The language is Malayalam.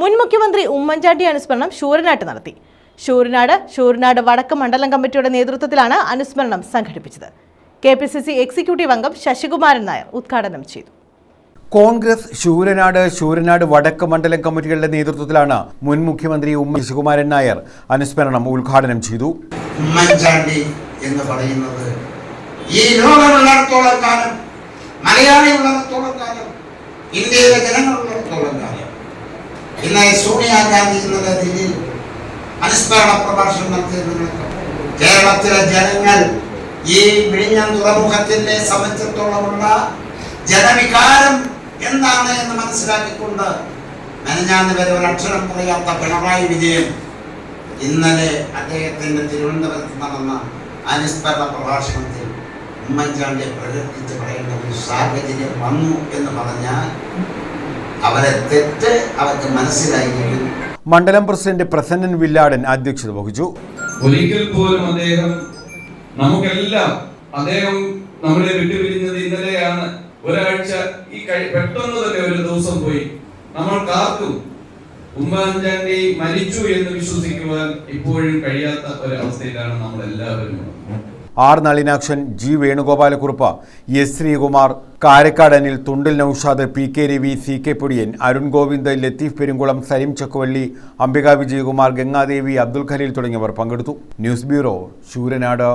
മുൻ മുഖ്യമന്ത്രി ഉമ്മൻചാണ്ടി അനുസ്മരണം ശൂരനാട്ട് നടത്തി. ശൂരനാട് ശൂരനാട് വടക്ക് മണ്ഡലം കമ്മിറ്റിയുടെ നേതൃത്വത്തിലാണ് അനുസ്മരണം സംഘടിപ്പിച്ചത്. K P C C executive അംഗം ശശികുമാരൻ നായർ ഉദ്ഘാടനം ചെയ്തു. കോൺഗ്രസ് ശൂരനാട് ശൂരനാട് വടക്ക് മണ്ഡലം കമ്മിറ്റികളുടെ നേതൃത്വത്തിലാണ് മുൻ മുഖ്യമന്ത്രി ഉമ്മൻ ശശികുമാരൻ നായർ അനുസ്മരണം ഉദ്ഘാടനം ചെയ്തു. ഉമ്മൻചാണ്ടി എന്ന് പറയുന്നത് ഈ ലോകമുള്ളിടത്തോളം കാലം മലയാളി ഉള്ളിടത്തോളം കാലം ഇന്ത്യയിലെ ജനങ്ങളുള്ളിടത്തോളം കാലം. ഇന്ന് സോണിയാഗാന്ധി ഇന്നലെ ദില്ലിയിൽ അനുസ്മരണ പ്രഭാഷണം നടത്തിയിരുന്നു. കേരളത്തിലെ ജനങ്ങൾ ഈ വിഴിഞ്ഞം തുറമുഖത്തിന്റെ സംബന്ധിച്ചിടത്തോളമുള്ള ജനവികാരം എന്താണ് എന്ന് മനസ്സിലാക്കിക്കൊണ്ട് മെനഞ്ഞാന്ന് വരെ ഒരു അക്ഷരം പറയാത്ത പിണറായി വിജയൻ ഇന്നലെ അദ്ദേഹത്തിന്റെ തിരുവനന്തപുരത്ത് നടന്ന അനുസ്മരണ പ്രഭാഷണത്തിൽ ഉമ്മൻചാണ്ടിയെ പ്രകീർത്തിച്ച് പറയേണ്ട ഒരു സാഹചര്യം വന്നു എന്ന് പറഞ്ഞാൽ അവരെ തെറ്റ് അവർക്ക് മനസ്സിലായെങ്കിലും മണ്ഡലം പ്രസിഡന്റ് പ്രസന്നൻ വില്ലാടൻ അധ്യക്ഷത വഹിച്ചു. ഒരിക്കൽ പോലും അദ്ദേഹം നമുക്കെല്ലാം അദ്ദേഹം നമ്മളെ വിട്ടുപിരിഞ്ഞത് ഇന്നലെയാണ്. ഒരാഴ്ച ഈ കഴി പെട്ടെന്ന് തന്നെ ഒരു ദിവസം പോയി. നമ്മൾ നമ്മൾക്കാർക്കും ഉമ്മൻചാണ്ടി മരിച്ചു എന്ന് വിശ്വസിക്കുവാൻ ഇപ്പോഴും കഴിയാത്ത ഒരു അവസ്ഥയിലാണ് നമ്മൾ എല്ലാവരും R Nalinakshan G Venugopalakurup S Sreekumar Karakkad Anil Thundil Naushad P K Ravi C K Podiyan Arun Govind Latheef Perumkulam Saleem Chakkuvalli Ambika Vijayakumar Gangadevi Abdul Khaleel തുടങ്ങിയവർ പങ്കെടുത്തു. News bureau Sooranad